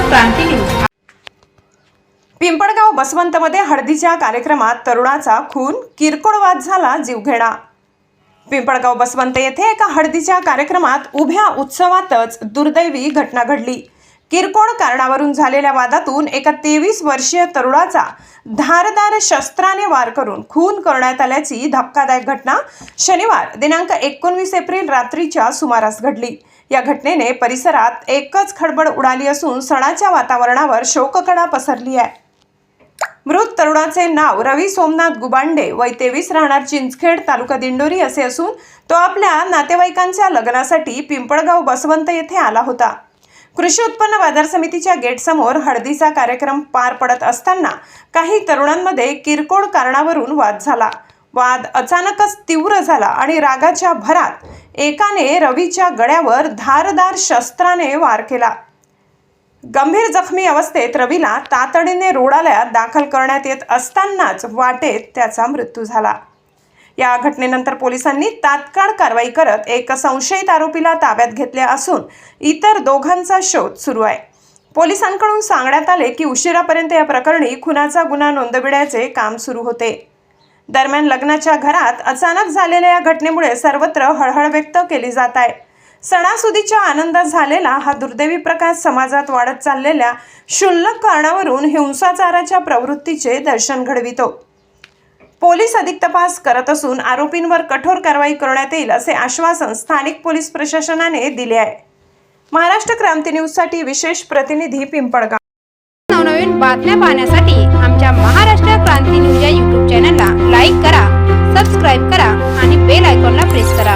क्रांती news. Pimpalgaon बसवंतमध्ये हळदीच्या कार्यक्रमात तरुणाचा खून किरकोळ वाद झाला जीवघेणा पिंपळगाव बसवंत येथे एका हळदीच्या कार्यक्रमात उभ्या उत्सवातच दुर्दैवी घटना घडली. किरकोळ कारणावरून झालेल्या वादातून एका तेवीस वर्षीय तरुणाचा धारदार शस्त्राने वार करून खून करण्यात आल्याची धक्कादायक घटना शनिवार दिनांक एकोणवीस एप्रिल रात्रीच्या सुमारास घडली. या घटनेने परिसरात एकच खडबड उडाली असून सणाच्या वातावरणावर शोककडा पसरली आहे. मृत तरुणाचे नाव रवी सोमनाथ गुबांडे वय तेवीस राहणार चिंचखेड तालुका दिंडोरी असे असून तो आपल्या नातेवाईकांच्या लग्नासाठी पिंपळगाव बसवंत येथे आला होता. कृषी उत्पन्न बाजार समितीच्या गेटसमोर हळदीचा कार्यक्रम पार पडत असताना काही तरुणांमध्ये किरकोळ कारणावरून वाद झाला. वाद अचानकच तीव्र झाला आणि रागाच्या भरात एकाने रवीच्या गळ्यावर धारदार शस्त्राने वार केला. गंभीर जखमी अवस्थेत रवीला तातडीने रुग्णालयात दाखल करण्यात येत असतानाच वाटेत त्याचा मृत्यू झाला. या घटनेनंतर पोलिसांनी तात्काळ कारवाई करत एक संशयित आरोपीला ताब्यात घेतले असून इतर दोघांचा शोध सुरू आहे. पोलिसांकडून सांगण्यात आले की उशिरापर्यंत या प्रकरणी खुनाचा गुन्हा नोंदविण्याचे काम सुरू होते. दरम्यान लग्नाच्या घरात अचानक झालेल्या या घटनेमुळे सर्वत्र हळहळ व्यक्त केली जात आहे. सणासुदीच्या आनंदात झालेला हा दुर्दैवी प्रकार समाजात वाढत चाललेल्या क्षुल्लक कारणावरून हिंसाचाराच्या प्रवृत्तीचे दर्शन घडवितो. पोलीस अधिक तपास करत असून आरोपींवर कठोर कारवाई करण्यात येईल असे आश्वासन स्थानिक पोलीस प्रशासनाने दिले आहे. महाराष्ट्र क्रांती न्यूजसाठी विशेष प्रतिनिधी पिंपळगाव. नवनवीन बातम्या पाहण्यासाठी आमच्या महाराष्ट्र क्रांती न्यूज या यूट्यूब चॅनलला